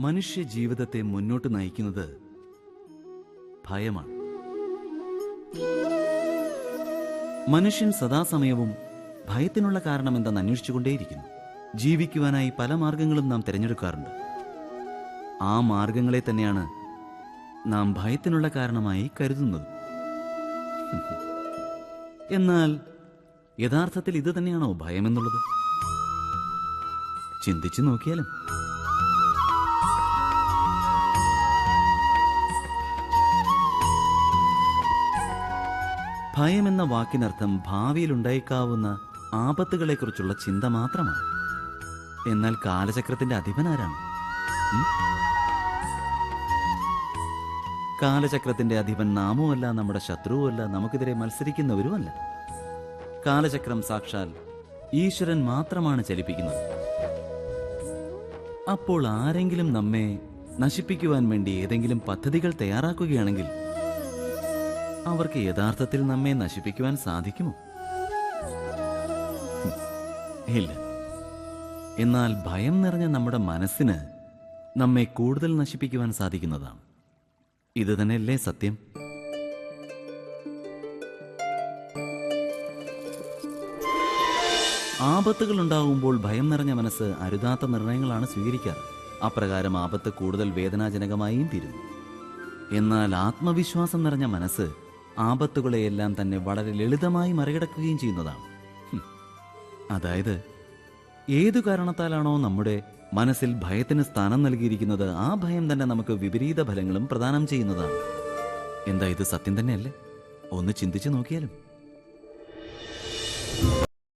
മനുഷ്യ ജീവിതത്തെ മുന്നോട്ട് നയിക്കുന്നത് ഭയമാണ്. മനുഷ്യൻ സദാസമയവും ഭയത്തിനുള്ള കാരണം എന്തെന്ന് അന്വേഷിച്ചുകൊണ്ടേയിരിക്കുന്നു. ജീവിക്കുവാനായി പല മാർഗങ്ങളും നാം തിരഞ്ഞെടുക്കാറുണ്ട്. ആ മാർഗങ്ങളെ തന്നെയാണ് നാം ഭയത്തിനുള്ള കാരണമായി കരുതുന്നത്. എന്നാൽ യഥാർത്ഥത്തിൽ ഇത് തന്നെയാണോ ഭയമെന്നുള്ളത്? ചിന്തിച്ചു നോക്കിയാലും. ഭയം എന്ന വാക്കിനർത്ഥം ഭാവിയിൽ ആപത്തുകളെക്കുറിച്ചുള്ള ചിന്ത മാത്രമാണ്. എന്നാൽ കാലചക്രത്തിന്റെ അധിപനാരാണ്? കാലചക്രത്തിന്റെ അധിപൻ നാമുമല്ല നമ്മുടെ ശത്രുവുമല്ല നമുക്കെതിരെ മത്സരിക്കുന്നവരുമല്ല. കാലചക്രം സാക്ഷാൽ ഈശ്വരൻ മാത്രമാണ് ചലിപ്പിക്കുന്നത്. അപ്പോൾ ആരെങ്കിലും നമ്മെ നശിപ്പിക്കുവാൻ വേണ്ടി ഏതെങ്കിലും പദ്ധതികൾ തയ്യാറാക്കുകയാണെങ്കിൽ അവർക്ക് യഥാർത്ഥത്തിൽ നമ്മെ നശിപ്പിക്കുവാൻ സാധിക്കുമോ? ഇല്ല. എന്നാൽ ഭയം നിറഞ്ഞ നമ്മുടെ മനസ്സിന് നമ്മെ കൂടുതൽ നശിപ്പിക്കുവാൻ സാധിക്കുന്നതാണ്. ഇത് തന്നെയല്ലേ സത്യം? ആപത്തുകൾ ഉണ്ടാകുമ്പോൾ ഭയം നിറഞ്ഞ മനസ്സ് അരുതാത്ത നിർണയങ്ങളാണ് സ്വീകരിക്കാറ്. അപ്രകാരം ആപത്ത് കൂടുതൽ വേദനാജനകമായും തീരുന്നു. എന്നാൽ ആത്മവിശ്വാസം നിറഞ്ഞ മനസ്സ് ആപത്തുകളെയെല്ലാം തന്നെ വളരെ ലളിതമായി മറികടക്കുകയും ചെയ്യുന്നതാണ്. അതായത് ഏതു കാരണത്താലാണോ നമ്മുടെ മനസ്സിൽ ഭയത്തിന് സ്ഥാനം നൽകിയിരിക്കുന്നത് ആ ഭയം തന്നെ നമുക്ക് വിപരീത ഫലങ്ങളും പ്രദാനം ചെയ്യുന്നതാണ്. എന്താ ഇത് സത്യം തന്നെയല്ലേ? ഒന്ന് ചിന്തിച്ചു നോക്കിയാലും.